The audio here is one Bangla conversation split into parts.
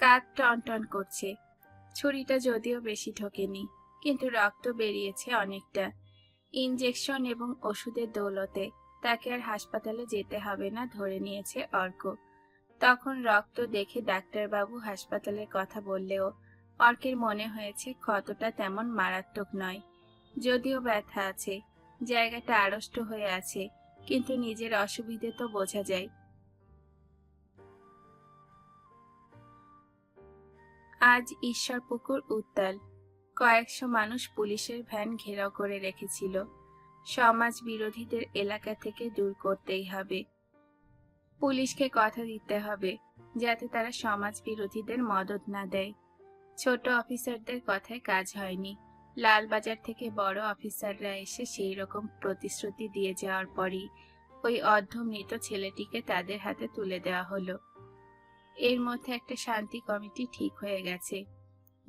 কাক টন টন করছে। ছুরিটা যদিও বেশি ঢোকেনি, কিন্তু রক্ত বেরিয়েছে অনেকটা। ইনজেকশন এবং ওষুধের দৌলতে তাকে আর হাসপাতালে যেতে হবে না ধরে নিয়েছে অর্ক। তখন রক্ত দেখে ডাক্তারবাবু হাসপাতালের কথা বললেও অর্কের মনে হয়েছে ক্ষতটা তেমন মারাত্মক নয়। যদিও ব্যথা আছে, জায়গাটা আড়ষ্ট হয়ে আছে, কিন্তু নিজের অসুবিধে তো বোঝা যায়। আজ ঈশ্বরপুকুর উত্তাল। কয়েকশো মানুষ পুলিশের ভ্যান ঘেরাও করে রেখেছিল। সমাজ বিরোধীদের এলাকা থেকে দূর করতেই হবে। পুলিশকে কথা দিতে হবে, যাতে তারা সমাজ বিরোধীদের মদত না দেয়। ছোট অফিসারদের কথায় কাজ হয়নি। লালবাজার থেকে বড় অফিসাররা এসে সেই রকম প্রতিশ্রুতি দিয়ে যাওয়ার পরই ওই অর্ধমৃত ছেলেটিকে তাদের হাতে তুলে দেওয়া হলো। এর মধ্যে একটা শান্তি কমিটি ঠিক হয়ে গেছে।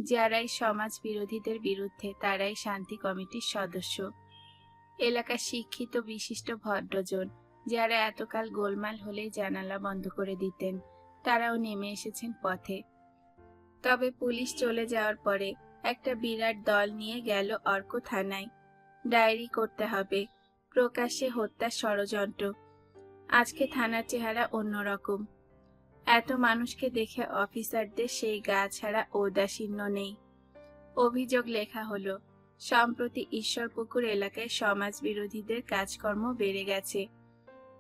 যারাই সমাজ বিরোধীদের বিরুদ্ধে, তারাই শান্তি কমিটির সদস্য। এলাকার শিক্ষিত বিশিষ্ট ভদ্রজন, যারা এতকাল গোলমাল হলেই জানালা বন্ধ করে দিতেন, তারাও নেমে এসেছেন পথে। তবে পুলিশ চলে যাওয়ার পরে একটা বিরাট দল নিয়ে গেল অর্ক থানায়। ডায়েরি করতে হবে, প্রকাশ্যে হত্যার ষড়যন্ত্র। আজকে থানার চেহারা অন্যরকম। এত মানুষকে দেখে অফিসারদের সেই গা ছাড়া ঔদাসীন্য নেই। অভিযোগ লেখা হলো, সম্প্রতি ঈশ্বরপুকুর এলাকায় সমাজ বিরোধীদের কাজকর্ম বেড়ে গেছে।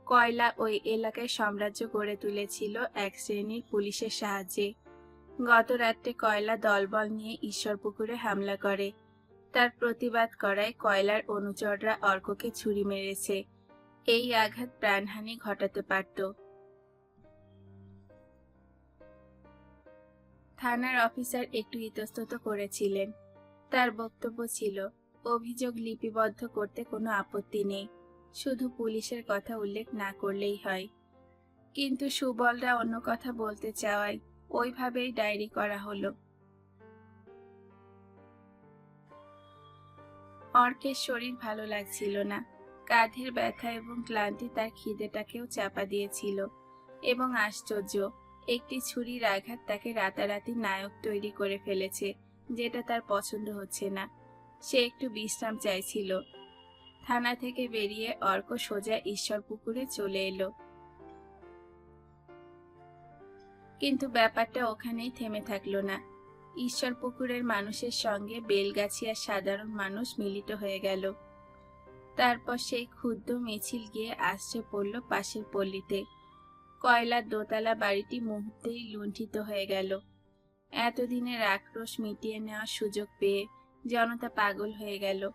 কয়লা ওই এলাকায় সাম্রাজ্য গড়ে তুলেছিল এক শ্রেণির পুলিশের সাহায্যে। গত রাত্রে কয়লা দলবল নিয়ে ঈশ্বরপুকুরে হামলা করে। তার প্রতিবাদ করায় কয়লার অনুচররা অর্ককে ছুরি মেরেছে। এই আঘাত প্রাণহানি ঘটাতে পারত। থানার অফিসার একটু ইতস্তত করেছিলেন। তার বক্তব্য ছিল, অভিযোগ লিপিবদ্ধ করতে কোনো আপত্তি নেই। শুধু পুলিশের কথা উল্লেখ না করলেই হয়। কিন্তু সুবলরা অন্য কথা বলতে চাওয়ায় ওইভাবেই ডায়েরি করা হলো। অর্কের শরীর ভালো লাগছিল না। কাঁধের ব্যথা এবং ক্লান্তি তার খিদেটাকেও চাপা দিয়েছিল এবং আশ্চর্য একটি ছুরির আঘাত তাকে রাতারাতি নায়ক তৈরি করে ফেলেছে, যেটা তার পছন্দ হচ্ছে না। সে একটু বিশ্রাম চাইছিল। থানা থেকে বেরিয়ে অর্ক সোজা ঈশ্বর পুকুরে চলে এলো। কিন্তু ব্যাপারটা ওখানেই থেমে থাকল না। ঈশ্বর পুকুরের মানুষের সঙ্গে বেলগাছিয়ার সাধারণ মানুষ মিলিত হয়ে গেল। তারপর সেই ক্ষুদ্র মিছিল গিয়ে আসছে পড়ল পাশের পল্লীতে। কয়লার দোতলা বাড়িটি মুহূর্তেই লুণ্ঠিত হয়ে গেল। এতদিনের আক্রোশ মিটিয়ে নেওয়ার সুযোগ পেয়ে জনতা পাগল হয়ে গেল।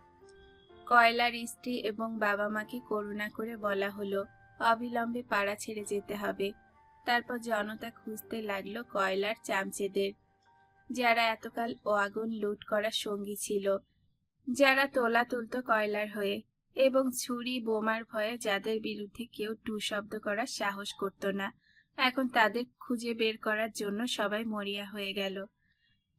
কয়লার স্ত্রী এবং বাবা মাকে করুণা করে বলা হলো, অবিলম্বে পাড়া ছেড়ে যেতে হবে। তারপর জনতা খুঁজতে লাগল কয়লার চামচেদের। যারা এতকাল ও আগুন লুট করার সঙ্গী ছিল, যারা তোলা তুলতো কয়লার হয়ে। এবং ছুরি বোমার ভয়ে যাদের বিরুদ্ধে কেউ টু শব্দ করার সাহস করত না। এখন তাদের খুঁজে বের করার জন্য সবাই মরিয়া হয়ে গেল।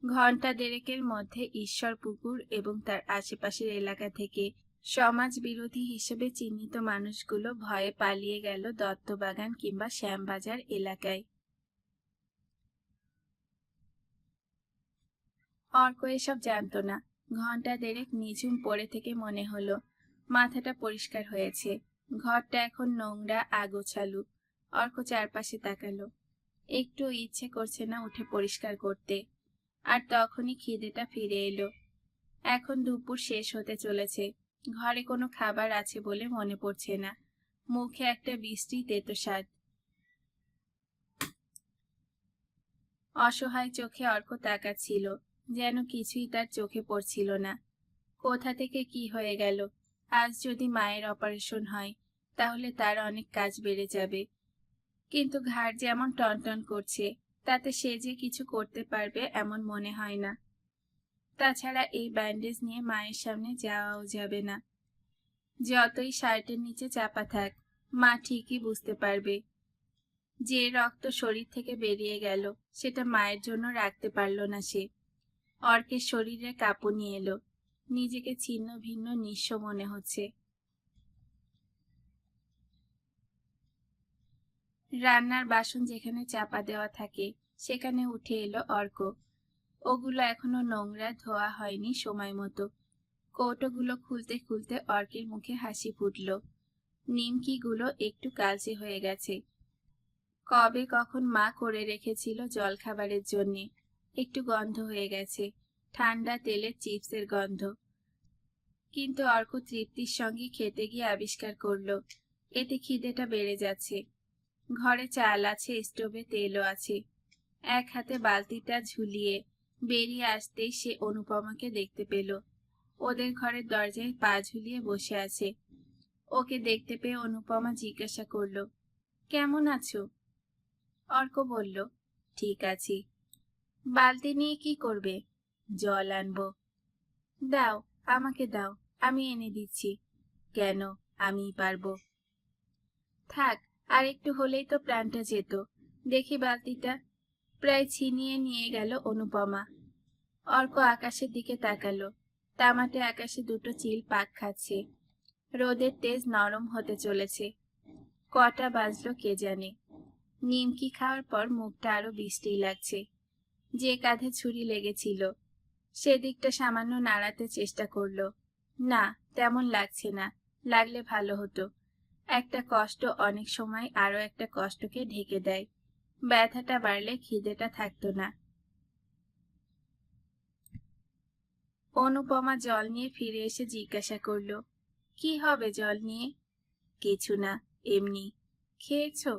ঘণ্টা দেড়েকের মধ্যে ঈশ্বর পুকুর এবং তার আশেপাশের এলাকা থেকে সমাজ বিরোধী হিসেবে চিহ্নিত মানুষগুলো ভয়ে পালিয়ে গেল দত্তবাগান কিংবা শ্যামবাজার এলাকায়। অর্ক এসব জানতো না। ঘণ্টা দেড়েক নিঝুম পড়ে থেকে মনে হলো মাথাটা পরিষ্কার হয়েছে। ঘরটা এখন নোংরা, আগোছালু। অর্ক চারপাশে তাকালো। একটু ইচ্ছে করছে না উঠে পরিষ্কার করতে। আর তখনই খিদেটা ফিরে এলো। এখন দুপুর শেষ হতে চলেছে। ঘরে কোনো খাবার আছে বলে মনে পড়ছে না। মুখে একটা বৃষ্টি তেতো স্বাদ। অসহায় চোখে অর্ক তাকাচ্ছিল। যেন কিছুই তার চোখে পড়ছিল না। কোথা থেকে কি হয়ে গেল? আজ যদি মায়ের অপারেশন হয়, তাহলে তার অনেক কাজ বেড়ে যাবে। কিন্তু ঘাড় যেমন টনটন করছে, তাতে সে যে কিছু করতে পারবে এমন মনে হয় না। তাছাড়া এই ব্যান্ডেজ নিয়ে মায়ের সামনে যাওয়াও যাবে না। যতই শার্টের নিচে চাপা থাক, মা ঠিকই বুঝতে পারবে। যে রক্ত শরীর থেকে বেরিয়ে গেল, সেটা মায়ের জন্য রাখতে পারল না সে। অর্কের শরীরে কাঁপুনি এলো। নিজেকে ছিন্ন ভিন্ন নিঃস্ব মনে হচ্ছে। রান্নার বাসন যেখানে চাপা দেওয়া থাকে, সেখানে উঠে এলো অর্ক। ওগুলো এখনও নোংরা ধোয়া হয়নি সময় মতো। কৌটোগুলো খুলতে খুলতে অর্কের মুখে হাসি ফুটল। নিমকিগুলো একটু কালচে হয়ে গেছে। কবে কখন মা করে রেখেছিল জলখাবারের জন্যে, একটু গন্ধ হয়ে গেছে। ঠান্ডা তেলের চিপসের গন্ধ। কিন্তু অর্ক তৃপ্তির সঙ্গে খেতে গিয়ে আবিষ্কার করল, এতে খিদেটা বেড়ে যাচ্ছে। ঘরে চাল আছে, স্টোভে তেলও আছে। এক হাতে বালতিটা ঝুলিয়ে বেরিয়ে আসতেই সে অনুপমাকে দেখতে পেল। ওদের ঘরের দরজায় পা ঝুলিয়ে বসে আছে। ওকে দেখতে পেয়ে অনুপমা জিজ্ঞাসা করল, কেমন আছো? অর্ক বলল, ঠিক আছি। বালতি নিয়ে কি করবে? জল আনব। দাও, আমাকে দাও, আমি এনে দিচ্ছি। কেন আমিই পারব। থাক, আর একটু হলেই তো প্রাণটা যেত। দেখি বালতিটা। প্রায় ছিনিয়ে নিয়ে গেল অনুপমা। অর্ক আকাশের দিকে তাকালো। তামাটে আকাশে দুটো চিল পাক খাচ্ছে। রোদের তেজ নরম হতে চলেছে। কটা বাজলো কে জানে। নিমকি খাওয়ার পর মুখটা আরও বৃষ্টি লাগছে। যে কাঁধে ছুরি লেগেছিল। সেদিকটা সামান্য নাড়াতে চেষ্টা করল। না, তেমন লাগছে না, লাগলে ভালো হতো। একটা কষ্ট অনেক সময় আরও একটা কষ্টকে ঢেকে দেয়। ব্যথাটা বাড়লে খিদেটা থাকতো না। অনুপমা জল নিয়ে ফিরে এসে জিজ্ঞাসা করল, কি হবে জল নিয়ে? কিছু না, এমনি। খেয়েছো?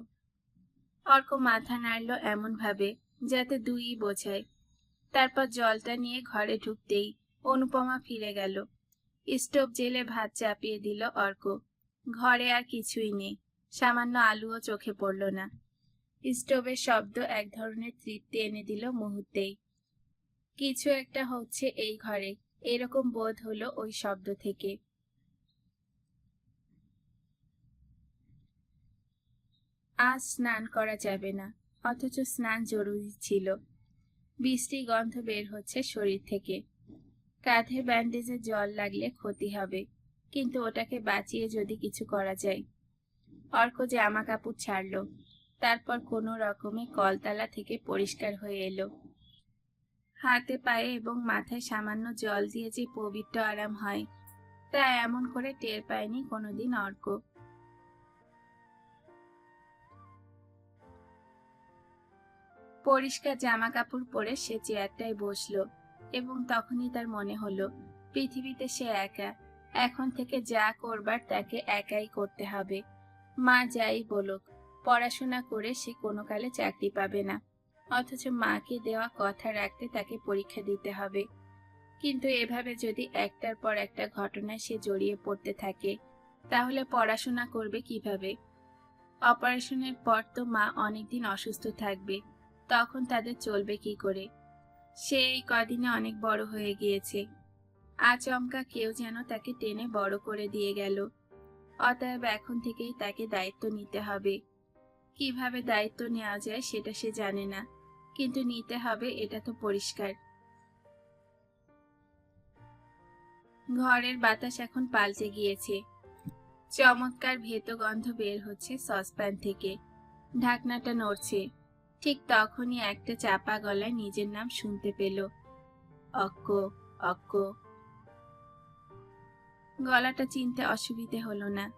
অর্ক মাথা নাড়ল এমন ভাবে যাতে দুই বোঝায়। তারপর জলটা নিয়ে ঘরে ঢুকতেই অনুপমা ফিরে গেল। স্টোভ জেলে ভাত চাপিয়ে দিল অর্ক। ঘরে আর কিছুই নেই, সামান্য আলুও চোখে পড়ল না। স্টোভের শব্দ এক ধরনের তৃপ্তি এনে দিল মুহূর্তেই। কিছু একটা হচ্ছে এই ঘরে, এরকম বোধ হলো ওই শব্দ থেকে। আজ স্নান করা যাবে না, অথচ স্নান জরুরি ছিল। বৃষ্টি গন্ধ বের হচ্ছে শরীর থেকে। কাঁধে ব্যান্ডেজে জল লাগলে ক্ষতি হবে, কিন্তু ওটাকে বাঁচিয়ে যদি কিছু করা যায়। অর্ক জামা কাপড় ছাড়লো, তারপর কোনো রকমে কলতলা থেকে পরিষ্কার হয়ে এলো। হাতে পায়ে এবং মাথায় সামান্য জল দিয়ে যে পবিত্র আরাম হয়, তা এমন করে টের পায়নি কোনোদিন অর্ক। পরিষ্কার জামা কাপড় পরে সে চেয়ারটায় বসল এবং তখনই তার মনে হলো, পৃথিবীতে সে একা, এখন থেকে যা করবার তাকে একাই করতে হবে। মা যাই বলুক, পড়াশোনা করে সে কোনো কালে চাকরি পাবে না, অথচ মাকে দেওয়া কথা রাখতে তাকে পরীক্ষা দিতে হবে। কিন্তু এভাবে যদি একটার পর একটা ঘটনায় সে জড়িয়ে পড়তে থাকে, তাহলে পড়াশোনা করবে কীভাবে? অপারেশনের পর তো মা অনেকদিন অসুস্থ থাকবে। তখন তাদের চলবে কি করে? সে এই কদিনে অনেক বড় হয়ে গিয়েছে। আচমকা কেউ যেন তাকে টেনে বড় করে দিয়ে গেল। অতএব এখন থেকেই তাকে দায়িত্ব নিতে হবে। কীভাবে দায়িত্ব নেওয়া যায় সেটা সে জানে না, কিন্তু নিতে হবে এটা তো পরিষ্কার। ঘরের বাতাস এখন পাল্টে গিয়েছে। চমৎকার ভেত গন্ধ বের হচ্ছে সসপ্যান থেকে। ঢাকনাটা নড়ছে। ঠিক তখনই একটা চাপা গলায় নিজের নাম শুনতে পেল। অক্ক অক্ক। গলাটা চিনতে অসুবিধে হলো না।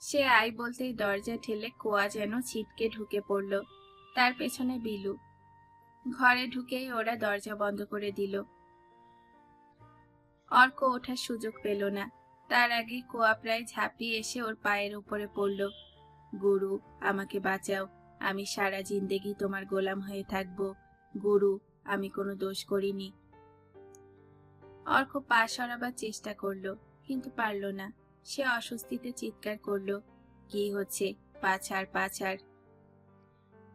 সে আই বলতেই দরজা ঠেলে কোয়া যেন ছিটকে ঢুকে পড়ল। তার পেছনে বিলু। ঘরে ঢুকেই ওরা দরজা বন্ধ করে দিল। অর্ক ওঠার সুযোগ পেল না। তার আগে কোয়া প্রায় ঝাঁপিয়ে এসে ওর পায়ের উপরে পড়ল। গুরু, আমাকে বাঁচাও। আমি সারা জিন্দেগি তোমার গোলাম হয়ে থাকব। গুরু, আমি কোনো দোষ করিনি। অর্ক পা সরাবার চেষ্টা করল, কিন্তু পারল না। সে অস্বস্তিতে চিৎকার করল, কি হচ্ছে? পাছাড় পাছাড়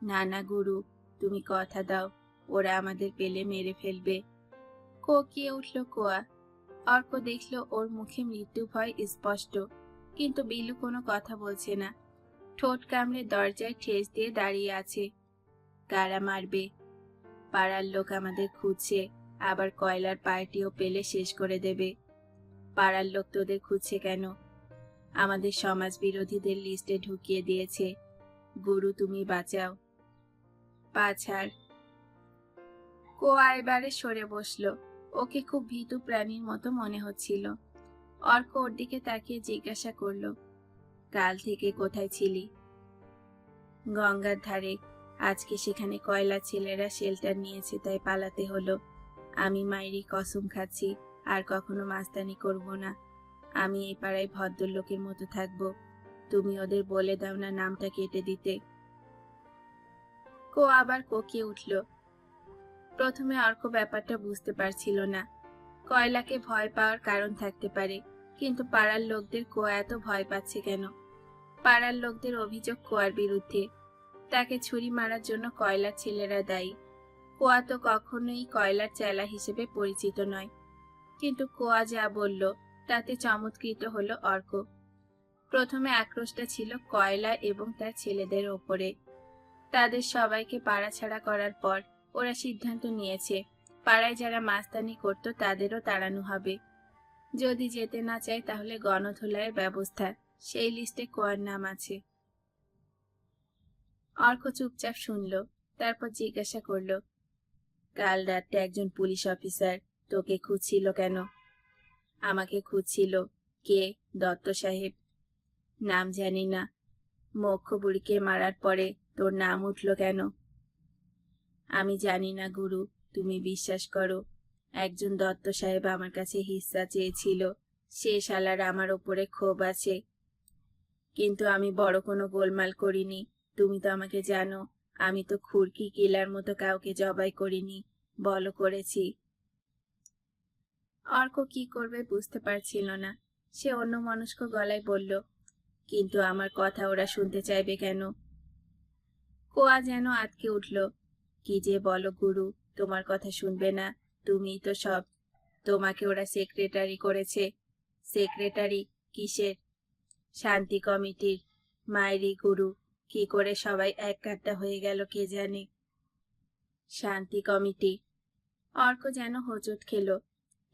না না গুরু, তুমি কথা দাও, ওরা আমাদের পেলে মেরে ফেলবে। কোকিয়ে উঠল কোয়া। অর্ক দেখল ওর মুখে মৃত্যু ভয় স্পষ্ট, কিন্তু বিলু কোনো কথা বলছে না। ঠোঁট কামড়ে দরজায় ঠেস দিয়ে দাঁড়িয়ে আছে। কারা মারবে? পাড়ার লোক আমাদের খুঁজছে, আবার কয়লার পার্টিও পেলে শেষ করে দেবে। পাড়ার লোক তোদের খুঁজছে কেন? আমাদের সমাজ বিরোধীদের লিস্টে ঢুকিয়ে দিয়েছে। গুরু, তুমি বাঁচাও। পাছাড় কোয়া এবারে সরে বসল। ওকে খুব ভীতু প্রাণীর মতো মনে হচ্ছিল। অর্ক ওর দিকে তাকিয়ে জিজ্ঞাসা করল কাল থেকে কোথায় ছিলি? গঙ্গার ধারে, আজকে সেখানে কয়লা ছেলেরা শেল্টার নিয়েছে তাই পালাতে হলো। আমি মায়েরই কসম খাচ্ছি, আর কখনো মাস্তানি করব না। আমি এই পাড়ায় ভদ্রলোকের মতো থাকব। তুমি ওদের বলে দাও না নামটা কেটে দিতে। কো আবার কোকিয়ে উঠল। প্রথমে অর্ক ব্যাপারটা বুঝতে পারছিল না। কয়লাকে ভয় পাওয়ার কারণ থাকতে পারে, কিন্তু পাড়ার লোকদের কো এত ভয় পাচ্ছে কেন? পাড়ার লোকদের অভিযোগ কোয়ার বিরুদ্ধে। তাকে ছুরি মারার জন্য কয়লার ছেলেরা দায়ী। কোয়া তো কখনোই কয়লার চেলা হিসেবে পরিচিত নয়। কিন্তু কোয়া যা বলল, তাতে চমৎকৃত হলো অর্ক। প্রথমে আক্রোশটা ছিল কয়লা এবং তার ছেলেদের ওপরে। তাদের সবাইকে পাড়াছাড়া করার পর ওরা সিদ্ধান্ত নিয়েছে, পাড়ায় যারা মাস্তানি করত তাদেরও তাড়ানো হবে। যদি যেতে না চায় তাহলে গণধোলাইয়ের ব্যবস্থা। সেই লিস্টে কোয়ার নাম আছে। অর্ক চুপচাপ শুনল, তারপর জিজ্ঞাসা করল, কাল রাতে একজন পুলিশ অফিসার তোকে খুঁজছিল কেন? আমাকে খুঁজছিল কে? দত্ত সাহেব। নাম জানি না। মক্ষ বুড়িকে মারার পরে তোর নাম উঠল কেন? আমি জানি না গুরু, তুমি বিশ্বাস করো। একজন দত্ত সাহেব আমার কাছে হিস্সা চেয়েছিল। সে শালার আমার ওপরে ক্ষোভ আছে। কিন্তু আমি বড় কোনো গোলমাল করিনি। তুমি তো আমাকে জানো, আমি তো খুরকি কিলার মতো কাউকে জবাই করিনি। বলো করেছি। অর্ক কি করবে বুঝতে পারছিল না। সে অন্য মনস্ক গলায় বলল, কিন্তু আমার কথা ওরা শুনতে চাইবে কেন? কোয়া যেন আটকে উঠল, কি যে বলো গুরু, তোমার কথা শুনবে না। তুমি তো সব। তোমাকে ওরা সেক্রেটারি করেছে। সেক্রেটারি কিসের? শান্তি কমিটির মায়েরই গুরু, কি করে সবাই এক কাট্টা হয়ে গেল কে জানে? শান্তি কমিটি। অর্ক যেন হোঁচট খেলো।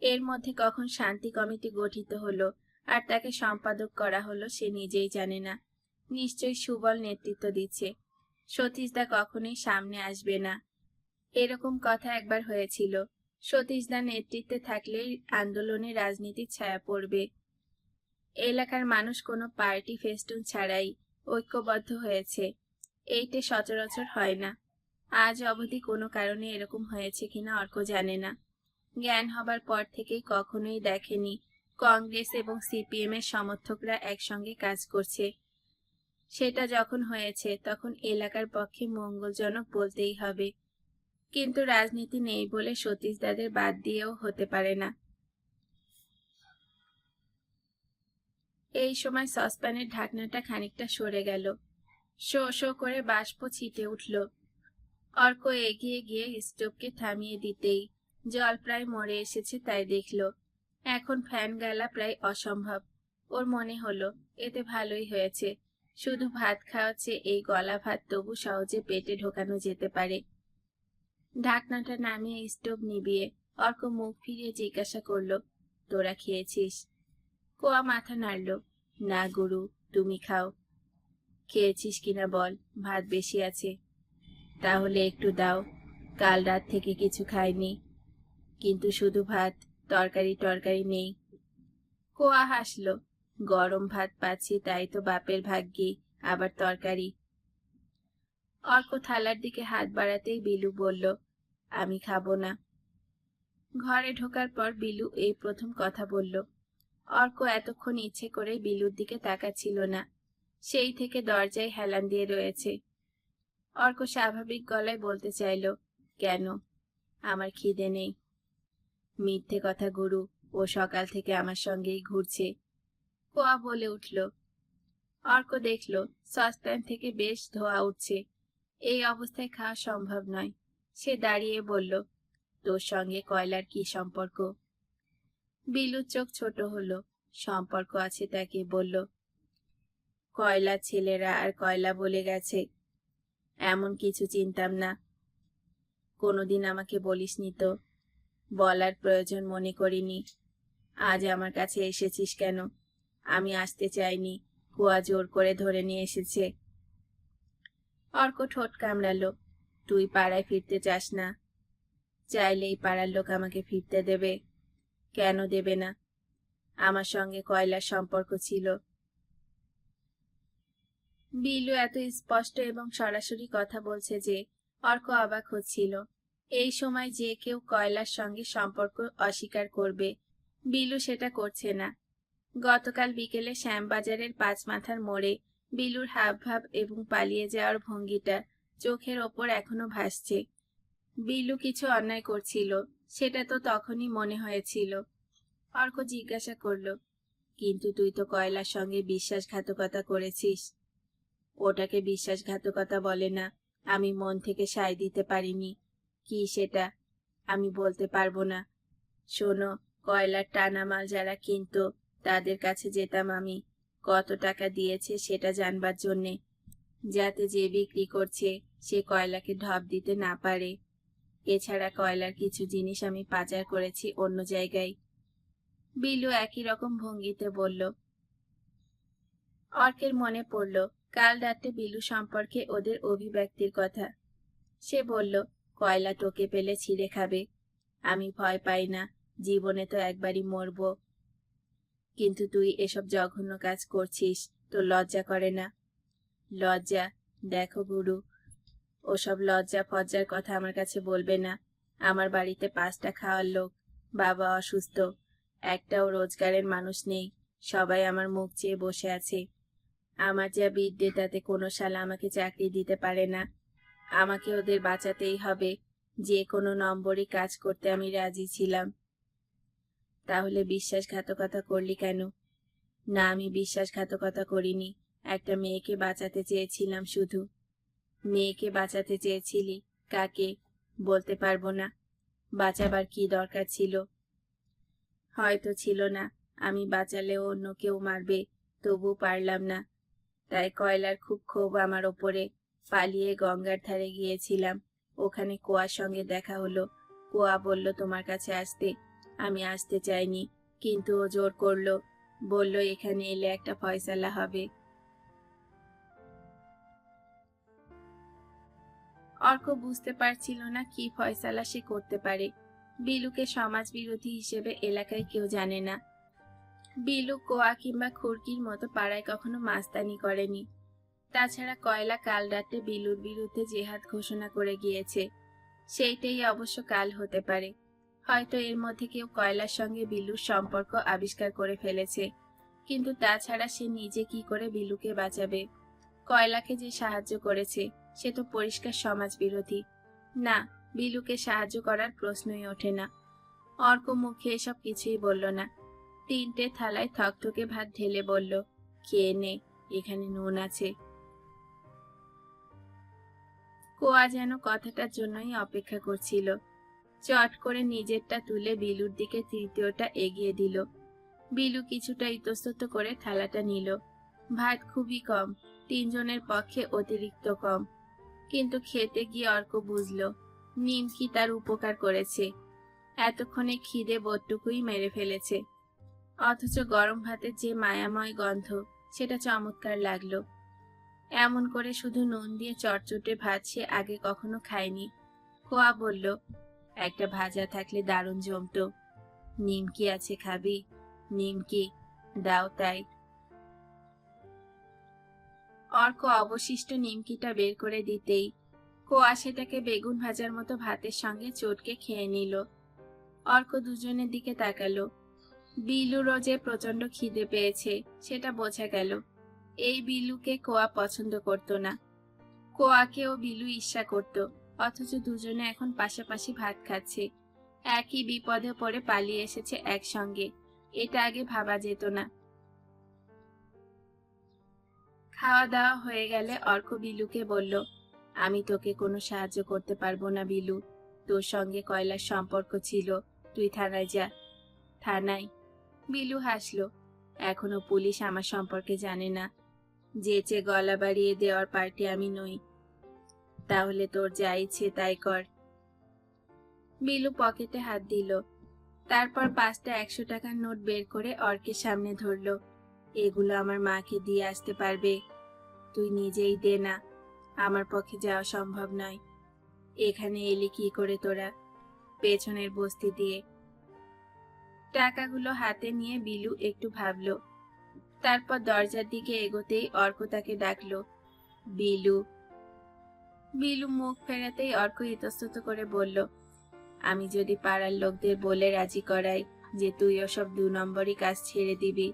এর মধ্যে কখন শান্তি কমিটি গঠিত হলো আর তাকে সম্পাদক করা হলো সে নিজেই জানে না। নিশ্চয়ই সুবল নেতৃত্ব দিচ্ছে। সতীশদা কখনোই সামনে আসবে না। এরকম কথা একবার হয়েছিল। সতীশদা নেতৃত্বে থাকলেই আন্দোলনে রাজনীতির ছায়া পড়বে। এলাকার মানুষ কোনো পার্টি ফেস্টুন ছাড়াই ঐক্যবদ্ধ হয়েছে। এইটে সচরাচর হয় না। আজ অবধি কোনো কারণে এরকম হয়েছে কিনা অর্ক জানে না। জ্ঞান হবার পর থেকেই কখনোই দেখেনি কংগ্রেস এবং সিপিএম এর সমর্থকরা একসঙ্গে কাজ করছে। সেটা যখন হয়েছে, তখন এলাকার পক্ষে মঙ্গলজনক বলতেই হবে। কিন্তু রাজনীতি নেই বলে সতীশ দাদের বাদ দিয়েও হতে পারে না। এই সময় সসপ্যানের ঢাকনাটা খানিকটা সরে গেল। শো শো করে বাষ্প ছিটে উঠল। অর্ক এগিয়ে গিয়ে স্টোভকে থামিয়ে দিতেই জল প্রায় মরে এসেছে তাই দেখল, এখন ফ্যান গালা প্রায় অসম্ভব। ওর মনে হলো, এতে ভালোই হয়েছে। শুধু ভাত খাওয়াচ্ছে এই গলা ভাত তবু সহজে পেটে ঢোকানো যেতে পারে। ঢাকনাটা নামিয়ে স্টোভ নিবিয়ে অর্ক মুখ ফিরিয়ে জিজ্ঞাসা করল, তোরা খেয়েছিস? কোয়া মাথা নাড়ল। না, গুরু, তুমি খাও। খেয়েছিস কিনা বল, ভাত বেশি আছে। তাহলে একটু দাও। কাল রাত থেকে কিছু খাইনি। কিন্তু শুধু ভাত, তরকারি, টরকারি নেই। কোয়া হাসলো। গরম ভাত পাচ্ছি, তাই তো বাপের ভাগ্যি, আবার তরকারি। অর্ক থালার দিকে হাত বাড়াতেই বিলু বলল, আমি খাব না। ঘরে ঢোকার পর বিলু এই প্রথম কথা বলল। অর্ক এতক্ষণ ইচ্ছে করে বিলুর দিকে তাকাচ্ছিল না। সেই থেকে দরজায় হেলান দিয়ে রয়েছে। অর্ক স্বাভাবিক গলায় বলতে চাইল, কেন? আমার খিদে নেই। মিথ্যে কথা গুরু, ও সকাল থেকে আমার সঙ্গেই ঘুরছে। কোয়া বলে উঠল। অর্ক দেখল, সসপ্যান থেকে বেশ ধোয়া উঠছে। এই অবস্থায় খাওয়া সম্ভব নয়। সে দাঁড়িয়ে বলল, তোর সঙ্গে কয়লার কি সম্পর্ক? বিলুর চোখ ছোট হলো। সম্পর্ক আছে তাকে বলল, কয়লা ছেলেরা আর কয়লা বলে গেছে। এমন কিছু চিনতাম না। কোনোদিন আমাকে বলিসনি তো। বলার প্রয়োজন মনে করিনি। আজ আমার কাছে এসেছিস কেন? আমি আসতে চাইনি। কুয়া জোর করে ধরে নিয়ে এসেছে। অর্ক ঠোঁট কামড়ালো, তুই পাড়ায় ফিরতে চাস না। চাইলেই পাড়ার লোক আমাকে ফিরতে দেবে। কেন দেবে না? আমার সঙ্গে কয়লার সম্পর্ক ছিল। বিলু এত স্পষ্ট এবং সরাসরি কথা বলছে যে অর্ক অবাক হচ্ছিল। এই সময় যে কেউ কয়লার সঙ্গে সম্পর্ক অস্বীকার করবে বিলু সেটা করছে না। গতকাল বিকেলে শ্যামবাজারের পাঁচ মাথার মোড়ে বিলুর হাবভাব এবং পালিয়ে যাওয়ার ভঙ্গিটা চোখের ওপর এখনও ভাসছে। বিলু কিছু অন্যায় করছিল সেটা তো তখনই মনে হয়েছিল। অর্ক জিজ্ঞাসা করল, কিন্তু তুই তো কয়লার সঙ্গে বিশ্বাসঘাতকতা করেছিস? ওটাকে বিশ্বাসঘাতকতা বলে না, আমি মন থেকে সায় দিতে পারিনি। কি সেটা? আমি বলতে পারব না। শোনো, কয়লার টানা মাল যারা কিনতো, তাদের কাছে যেতাম আমি। কত টাকা দিয়েছে সেটা জানবার জন্যে। যাতে যে বিক্রি করছে, সে কয়লাকে ঢপ দিতে না পারে। এছাড়া কয়লার কিছু জিনিস আমি পাচার করেছি অন্য জায়গায়। বিলু একই রকম ভঙ্গিতে বলল, অর্কের মনে পড়ল, কাল রাতে বিলু সম্পর্কে ওদের অভিব্যক্তির কথা। সে বলল, কয়লা তোকে পেলে ছিঁড়ে খাবে। আমি ভয় পাই না, জীবনে তো একবারই মরব। কিন্তু তুই এসব জঘন্য কাজ করছিস, তো লজ্জা করে না। লজ্জা, দেখো গুরু ওসব লজ্জা ফজ্জার কথা আমার কাছে বলবে না। আমার বাড়িতে পাঁচটা খাওয়ার লোক, বাবা অসুস্থ, একটাও রোজগারের মানুষ নেই, সবাই আমার মুখ চেয়ে বসে আছে। আমার যা বিদ্যে, তাতে কোনো শালা আমাকে চাকরি দিতে পারে না। আমাকে ওদের বাঁচাতেই হবে। যে কোনো নম্বরই কাজ করতে আমি রাজি ছিলাম। তাহলে বিশ্বাসঘাতকতা করলি কেন? না, আমি বিশ্বাসঘাতকতা করিনি। একটা মেয়েকে বাঁচাতে চেয়েছিলাম শুধু। মেয়েকে বাঁচাতে চেয়েছিলি, কাকে? বলতে পারব না। বাঁচাবার কি দরকার ছিল? হয়তো ছিল না, আমি বাঁচালেও অন্য কেউ মারবে তবু পারলাম না। তাই কয়লার খুব ক্ষোভ আমার ওপরে। পালিয়ে গঙ্গার ধারে গিয়েছিলাম। ওখানে কোয়ার সঙ্গে দেখা হলো। কোয়া বলল, তোমার কাছে আসতে। আমি আসতে চাইনি, কিন্তু ও জোর করল। বলল, এখানে এলে একটা ফয়সালা হবে। অর্ক বুঝতে পারছিল না কি ফয়সালা সে করতে পারে। বিলুকে সমাজ বিরোধী হিসেবে এলাকায় কেউ জানে না। বিলু কোয়া কিংবা খুরকির মতো পাড়ায় কখনো মাস্তানি করেনি। তাছাড়া কয়লা কাল রাতে বিলুর বিরুদ্ধে জেহাদ ঘোষণা করে গিয়েছে। সেইটাই অবশ্য কাল হতে পারে। হয়তো এর মধ্যে কেউ কয়লার সঙ্গে বিলুর সম্পর্ক আবিষ্কার করে ফেলেছে। কিন্তু তাছাড়া সে নিজে কি করে বিলুকে বাঁচাবে? কয়লাকে যে সাহায্য করেছে? সে তো পরিষ্কার সমাজ বিরোধী না, বিলুকে সাহায্য করার প্রশ্নই ওঠে না। অর্ক মুখে এসব কিছুই বলল না। তিনটে থালায় থকথকে ভাত ঢেলে বলল খেয়ে নে, এখানে নুন আছে। কোয়া যেন কথাটার জন্যই অপেক্ষা করছিল। চট করে নিজেরটা তুলে বিলুর দিকে তৃতীয়টা এগিয়ে দিল। বিলু কিছুটা ইতস্তত করে থালাটা নিল। ভাত খুবই কম, তিনজনের পক্ষে অতিরিক্ত কম। কিন্তু খেতে গিয়ে অর্ক বুঝল, নিমকি তার উপকার করেছে। এতক্ষণে খিদে বোধটুকুই মেরে ফেলেছে। অথচ গরম ভাতের যে মায়াময় গন্ধ, সেটা চমৎকার লাগল। এমন করে শুধু নুন দিয়ে চটচটে ভাত সে আগে কখনো খায়নি। খোয়া বলল, একটা ভাজা থাকলে দারুণ জমতো। নিমকি আছে খাবি? নিমকি, দাও তাই। অর্ক অবশিষ্ট নিমকিটা বের করে দিতেই কোয়া সেটাকে বেগুন ভাজার মতো ভাতের সঙ্গে চটকে খেয়ে নিল। অর্ক দুজনের দিকে তাকালো। বিলুরও যে প্রচণ্ড খিদে পেয়েছে, সেটা বোঝা গেল। এই বিলুকে কোয়া পছন্দ করত না। কোয়াকেও বিলু ঈর্ষা করত, অথচ দুজনে এখন পাশাপাশি ভাত খাচ্ছে। একই বিপদে পড়ে পালিয়ে এসেছে একসঙ্গে, এটা আগে ভাবা যেত না। খাওয়া দাওয়া হয়ে গেলে অর্ক বিলুকে বলল, আমি তোকে কোনো সাহায্য করতে পারব না বিলু। তোর সঙ্গে কয়লার সম্পর্ক ছিল। তুই থানায় যা। থানায়? বিলু হাসলো, এখনও পুলিশ আমার সম্পর্কে জানে না। যেচে গলা বাড়িয়ে দেওয়ার পার্টি আমি নই। তাহলে তোর যা ইচ্ছে তাই কর। বিলু পকেটে হাত দিল, তারপর পাঁচটা একশো টাকার নোট বের করে অর্কের সামনে ধরলো এগুলো আমার মাকে দিয়ে আসতে পারবে। তুই নিজেই দে না, আমার পক্ষে যাওয়া সম্ভব নয়। এখানে এলি কি করে তোরা? পেছনের বস্তি দিয়ে। টাকাগুলো হাতে নিয়ে বিলু একটু ভাবলো। তারপর দরজার দিকে এগোতেই অর্ক তাকে ডাকল, বিলু। বিলু মুখ ফেরাতেই অর্ক ইতস্তত করে বলল, আমি যদি পাড়ার লোকদের বলে রাজি করাই যে তুই ওসব দু নম্বরই কাজ ছেড়ে দিবি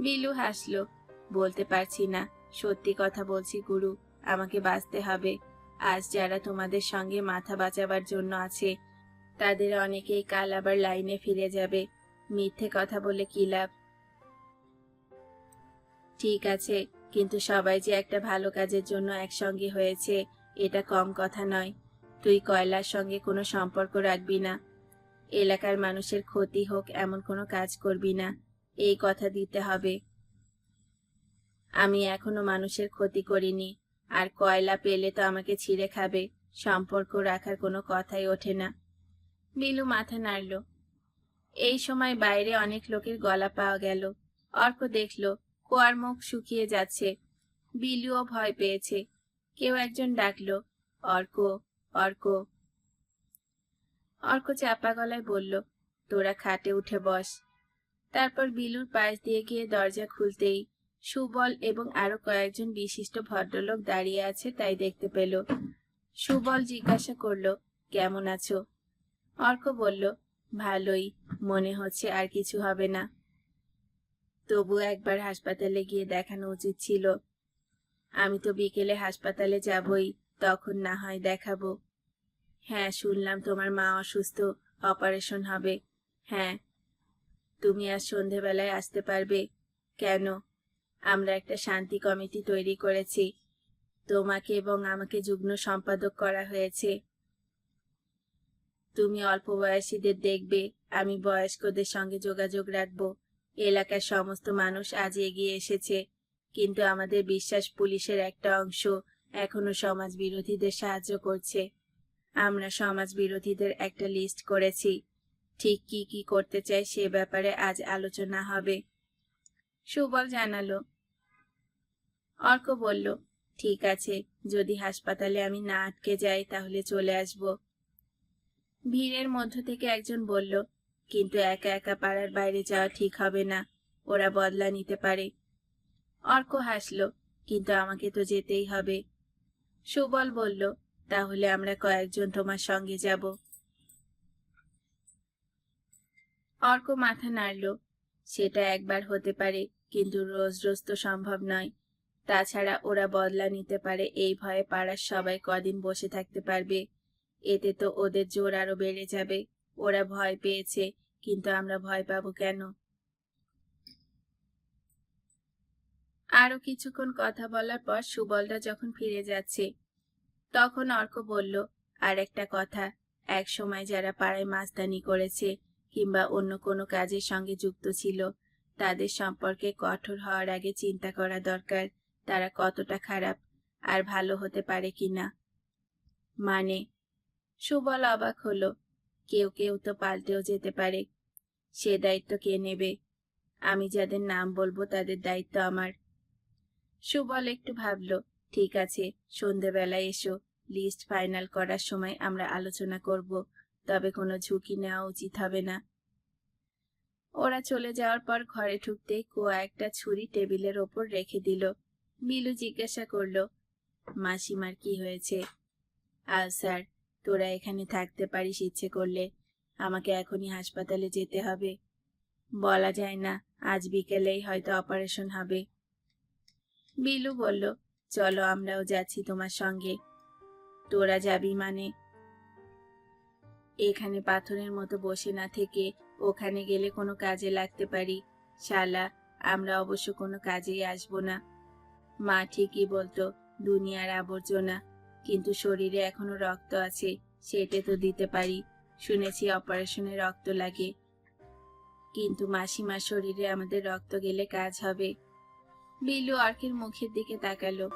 বিলু হাসলো। বলতে পারছি না। সত্যি কথা বলছি গুরু, আমাকে বাঁচতে হবে। আজ যারা তোমাদের সঙ্গে মাথা বাঁচাবার জন্য আছে, তাদের অনেকেই কাল আবার লাইনে ফিরে যাবে। মিথ্যে কথা বলে কি লাভ? ঠিক আছে, কিন্তু সবাই যে একটা ভালো কাজের জন্য একসঙ্গে হয়েছে, এটা কম কথা নয়। তুই কয়লার সঙ্গে কোনো সম্পর্ক রাখবি না। এলাকার মানুষের ক্ষতি হোক, এমন কোনো কাজ করবি না। এই কথা দিতে হবে। আমি এখনও মানুষের ক্ষতি করিনি, আর কয়লা পেলে তো আমাকে ছিঁড়ে খাবে, সম্পর্ক রাখার কোনো কথাই ওঠে না। বিলু মাথা নাড়ল। এই সময় বাইরে অনেক লোকের গলা পাওয়া গেল। অর্ক দেখল, কুয়ার মুখ শুকিয়ে যাচ্ছে। বিলুও ভয় পেয়েছে। কেউ একজন ডাকলো, অর্ক অর্ক। অর্ক চাপা গলায় বলল, তোরা খাটে উঠে বস। তারপর বিলুর পাশ দিয়ে গিয়ে দরজা খুলতেই সুবল এবং আরও কয়েকজন বিশিষ্ট ভদ্রলোক দাঁড়িয়ে আছে তাই দেখতে পেল। সুবল জিজ্ঞাসা করল, কেমন আছো? অর্ক বলল, ভালোই, মনে হচ্ছে আর কিছু হবে না। তবু একবার হাসপাতালে গিয়ে দেখানো উচিত ছিল, আমি তো বিকেলে হাসপাতালে যাবই, তখন না হয় দেখাবো। হ্যাঁ শুনলাম তোমার মা অসুস্থ, অপারেশন হবে। হ্যাঁ তুমি আজ সন্ধেবেলায় আসতে পারবে। কেন? আমরা একটা শান্তি কমিটি তৈরি করেছি। তোমাকে এবং আমাকে যুগ্ম সম্পাদক করা হয়েছে। তুমি অল্প বয়সীদের দেখবে, আমি বয়স্কদের সঙ্গে যোগাযোগ রাখব। এলাকার সমস্ত মানুষ আজ এগিয়ে এসেছে, কিন্তু আমাদের বিশ্বাস পুলিশের একটা অংশ এখনও সমাজ বিরোধীদের সাহায্য করছে। আমরা সমাজ বিরোধীদের একটা লিস্ট করেছি। ঠিক কি কি করতে চাই সে ব্যাপারে আজ আলোচনা হবে। সুবল জানালো। অর্ক বলল, ঠিক আছে, যদি হাসপাতালে আমি না আটকে যাই তাহলে চলে আসব। ভিড়ের মধ্য থেকে একজন বলল, কিন্তু একা একা পাড়ার বাইরে যাওয়া ঠিক হবে না, ওরা বদলা নিতে পারে। অর্ক হাসলো, কিন্তু আমাকে তো যেতেই হবে। সুবল বলল, তাহলে আমরা কয়েকজন তোমার সঙ্গে যাব। অর্ক মাথা নাড়ল। সেটা একবার হতে পারে, কিন্তু রোজ রোজ তো সম্ভব নয়। তাছাড়া ওরা বদলা নিতে পারে, এই ভয়ে পাড়ার সবাই কদিন বসে থাকতে পারবে। এতে তো ওদের জোর আরও বেড়ে যাবে। ওরা ভয় পেয়েছে, কিন্তু আমরা ভয় পাবো কেন? আরও কিছুক্ষণ কথা বলার পর সুবলরা যখন ফিরে যাচ্ছে, তখন অর্ক বলল, আর একটা কথা এক সময় যারা পাড়ায় মাস্তানি করেছে কিংবা অন্য কোনো কাজের সঙ্গে যুক্ত ছিল, তাদের সম্পর্কে কঠোর হওয়ার আগে চিন্তা করা দরকার তারা কতটা খারাপ আর ভালো হতে পারে কিনা। মানে সুবল অবাক হলো, কেউ কেউ তো পাল্টেও যেতে পারে। সে দায়িত্ব কে নেবে? আমি যাদের নাম বলব তাদের দায়িত্ব আমার। সুবল একটু ভাবলো, ঠিক আছে, সন্ধেবেলায় এসো, লিস্ট ফাইনাল করার সময় আমরা আলোচনা করব। তবে কোনো ঝুঁকি নেওয়া উচিত হবে না। ওরা চলে যাওয়ার পর ঘরে ঢুকতেই কুয়া একটা ছুরি টেবিলের ওপর রেখে দিল। বিলু জিজ্ঞাসা করল, মাসিমার কি হয়েছে? আর স্যার, তোরা এখানে থাকতে পারিস ইচ্ছে করলে। আমাকে এখনই হাসপাতালে যেতে হবে। বলা যায় না, আজ বিকেলেই হয়তো অপারেশন হবে। বিলু বলল, চলো আমরাও যাচ্ছি তোমার সঙ্গে। তোরা যাবি মানে এখানে পাথরের মতো বসে না থেকে ওখানে গেলে কোনো কাজে লাগতে পারি। শালা, আমরা অবশ্য কোনো কাজেই আসব না। মা ঠিকই বলতো, দুনিয়ার আবর্জনা। কিন্তু শরীরে এখনও রক্ত আছে, সেটে তো দিতে পারি। শুনেছি অপারেশনে রক্ত লাগে। কিন্তু মাসিমার শরীরে আমাদের রক্ত গেলে কাজ হবে। বিলু অর্কের মুখের দিকে তাকালো।